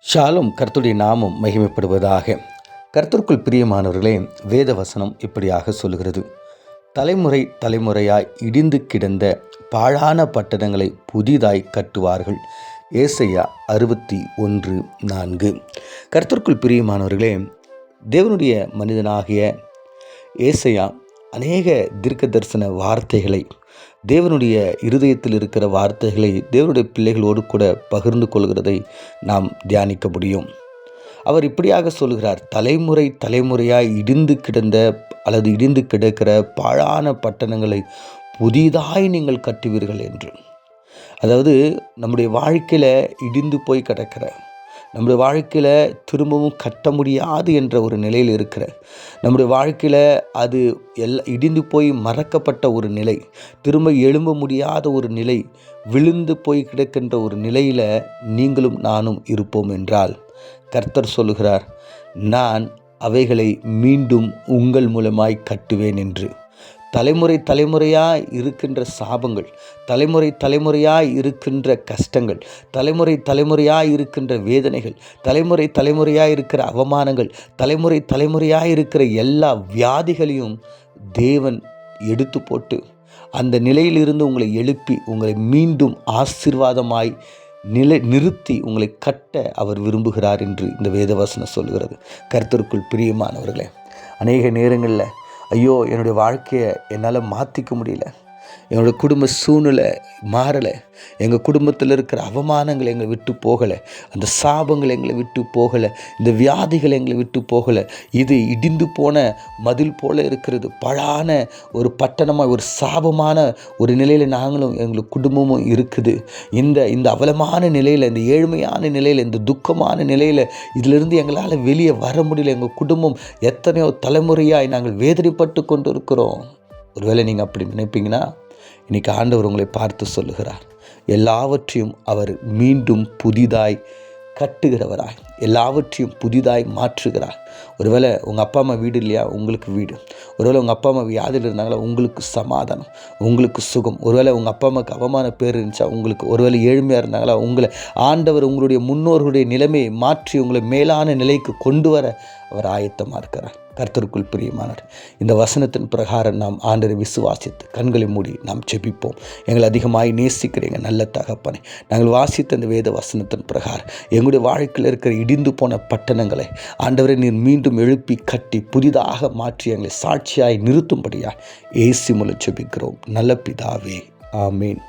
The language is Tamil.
ஷாலும் கர்த்துடைய நாமம் மகிமைப்படுவதாக. கர்த்தருக்குள் பிரியமானவர்களே வேத வசனம் இப்படியாக சொல்கிறது தலைமுறை தலைமுறையாய் இடிந்து கிடந்த பாழான பட்டணங்களை புதிதாய் கட்டுவார்கள். ஏசையா அறுபத்தி ஒன்று நான்கு. கர்த்தருக்குள் பிரியமானவர்களே தேவனுடைய மனிதனாகிய ஏசையா அநேக தீர்க்க தரிசன வார்த்தைகளை தேவனுடைய இருதயத்தில் இருக்கிற வார்த்தைகளை தேவனுடைய பிள்ளைகளோடு கூட பகிர்ந்து கொள்கிறதை நாம் தியானிக்க முடியும். அவர் இப்படியாக சொல்கிறார் தலைமுறை தலைமுறையாக இடிந்து கிடந்த அல்லது இடிந்து கிடக்கிற பாழான பட்டணங்களை புதிதாய் நீங்கள் கட்டுவீர்கள் என்று. அதாவது நம்முடைய வாழ்க்கையில் இடிந்து போய் கிடக்கிற நம்முடைய வாழ்க்கையில் திரும்பவும் கட்ட முடியாது என்ற ஒரு நிலையில் இருக்கிற நம்முடைய வாழ்க்கையில் அது எல்லா இடிந்து போய் மறக்கப்பட்ட ஒரு நிலை திரும்ப எழும்ப முடியாத ஒரு நிலை விழுந்து போய் கிடக்கின்ற ஒரு நிலையில் நீங்களும் நானும் இருப்போம் என்றால் கர்த்தர் சொல்லுகிறார் நான் அவைகளை மீண்டும் உங்கள் மூலமாய் கட்டுவேன் என்று. தலைமுறை தலைமுறையாக இருக்கின்ற சாபங்கள் தலைமுறை தலைமுறையாக இருக்கின்ற கஷ்டங்கள் தலைமுறை தலைமுறையாக இருக்கின்ற வேதனைகள் தலைமுறை தலைமுறையாக இருக்கிற அவமானங்கள் தலைமுறை தலைமுறையாக இருக்கிற எல்லா வியாதிகளையும் தேவன் எடுத்து போட்டு அந்த நிலையிலிருந்து உங்களை எழுப்பி உங்களை மீண்டும் ஆசிர்வாதமாய் நிலை நிறுத்தி உங்களை கட்ட அவர் விரும்புகிறார் என்று இந்த வேதவசனம் சொல்கிறது கருத்திற்குள் பிரியமானவர்களே அநேக நேரங்களில் ஐயோ என்னுடைய வாழ்க்கையை என்னால் மாற்றிக்க முடியல. என்னோடய குடும்ப சூழ்நிலை மாறலை. எங்கள் குடும்பத்தில் இருக்கிற அவமானங்கள் எங்களை விட்டு போகலை. அந்த சாபங்கள் எங்களை விட்டு போகலை. இந்த வியாதிகள் எங்களை விட்டு போகலை. இது இடிந்து போன மதில் போல் இருக்கிறது. பழான ஒரு பட்டணமாக ஒரு சாபமான ஒரு நிலையில் நாங்களும் எங்களுக்கு குடும்பமும் இருக்குது. இந்த இந்த அவலமான நிலையில் இந்த ஏழ்மையான நிலையில் இந்த துக்கமான நிலையில் இதிலிருந்து எங்களால் வெளியே வர முடியல. எங்கள் குடும்பம் எத்தனையோ தலைமுறையாய் நாங்கள் வேதனைப்பட்டு கொண்டு இருக்கிறோம் ஒருவேளை நீங்கள் அப்படி நினைப்பீங்கன்னா இன்றைக்கி ஆண்டவர் உங்களை பார்த்து சொல்லுகிறார். எல்லாவற்றையும் அவர் மீண்டும் புதிதாய் கட்டுகிறவராய் எல்லாவற்றையும் புதிதாய் மாற்றுகிறார். ஒருவேளை உங்கள் அப்பா அம்மா வீடு இல்லையா? உங்களுக்கு வீடு. ஒருவேளை உங்கள் அப்பா அம்மா வியாதியில் இருந்தாங்களா உங்களுக்கு சமாதானம் உங்களுக்கு சுகம். ஒருவேளை உங்கள் அப்பா அம்மாவுக்கு அவமான பேர் இருந்துச்சா உங்களுக்கு ஒருவேளை ஏழ்மையாக இருந்தாங்களா உங்களை ஆண்டவர் உங்களுடைய முன்னோர்களுடைய நிலைமையை மாற்றி உங்களை மேலான நிலைக்கு கொண்டு வர அவர் ஆயத்தமாக இருக்கிறார். கர்த்தருக்குள் பிரியமானார் இந்த வசனத்தின் பிரகாரம் நாம் ஆண்டரை விசுவாசித்து கண்களை மூடி நாம் ஜெபிப்போம். எங்களை அதிகமாய் நேசிக்கிறீங்க நல்ல தகப்பனை நாங்கள் வாசித்த அந்த வேத வசனத்தின் பிரகாரம் எங்களுடைய வாழ்க்கையில் இருக்கிற இடிந்து போன பட்டணங்களை ஆண்டவரை நீர் மீண்டும் எழுப்பி கட்டி புதிதாக மாற்றி எங்களை சாட்சியாய் நிறுத்தும்படியாக ஏசி மூலம் செபிக்கிறோம் நல்ல பிதாவே ஆமீன்.